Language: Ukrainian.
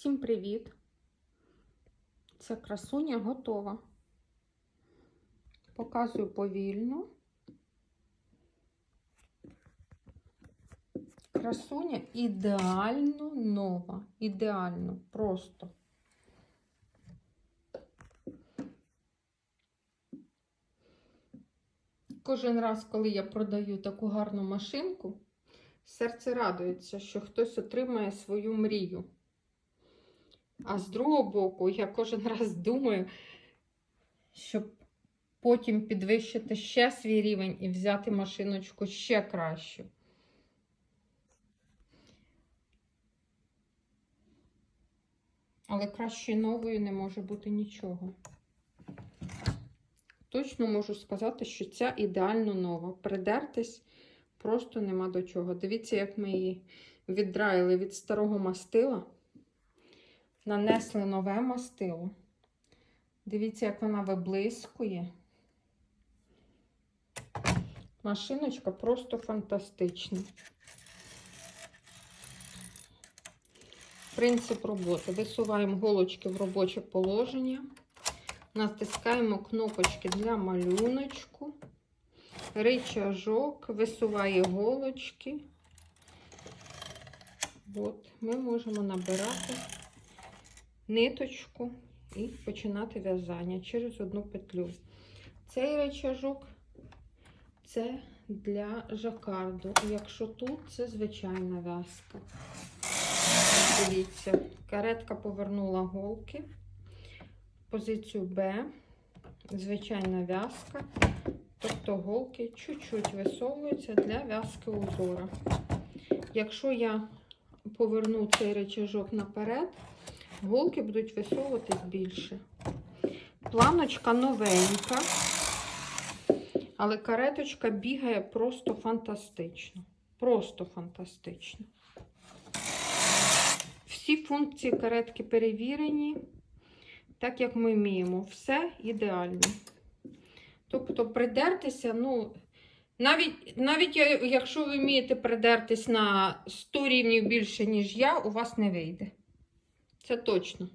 Всім привіт! Ця красуня готова. Показую повільно. Красуня ідеально нова. Ідеально, просто. Кожен раз, коли я продаю таку гарну машинку, серце радується, що хтось отримає свою мрію. А з другого боку, я кожен раз думаю, щоб потім підвищити ще свій рівень і взяти машиночку ще кращу. Але кращої нової не може бути нічого. Точно можу сказати, що ця ідеально нова. Придертись просто нема до чого. Дивіться, як ми її віддраїли від старого мастила, нанесли нове мастило. Дивіться, як вона виблискує. Машиночка просто фантастична. Принцип роботи. Висуваємо голочки в робоче положення. Натискаємо кнопочки для малюночку. Ричажок висуває голочки. От, ми можемо набирати ниточку і починати в'язання через одну петлю. Цей речажок це для жакарду. Якщо тут це звичайна в'язка. Дивіться, каретка повернула голки. Позицію Б, звичайна в'язка. Тобто голки чуть-чуть висовуються для в'язки узора. Якщо я поверну цей речажок наперед, голки будуть висовуватись більше. Планочка новенька, але кареточка бігає просто фантастично. Просто фантастично. Всі функції каретки перевірені, так як ми вміємо. Все ідеально. Тобто, придертися, ну, навіть, навіть якщо ви вмієте придертись на 100 рівнів більше, ніж я, у вас не вийде. Це точно.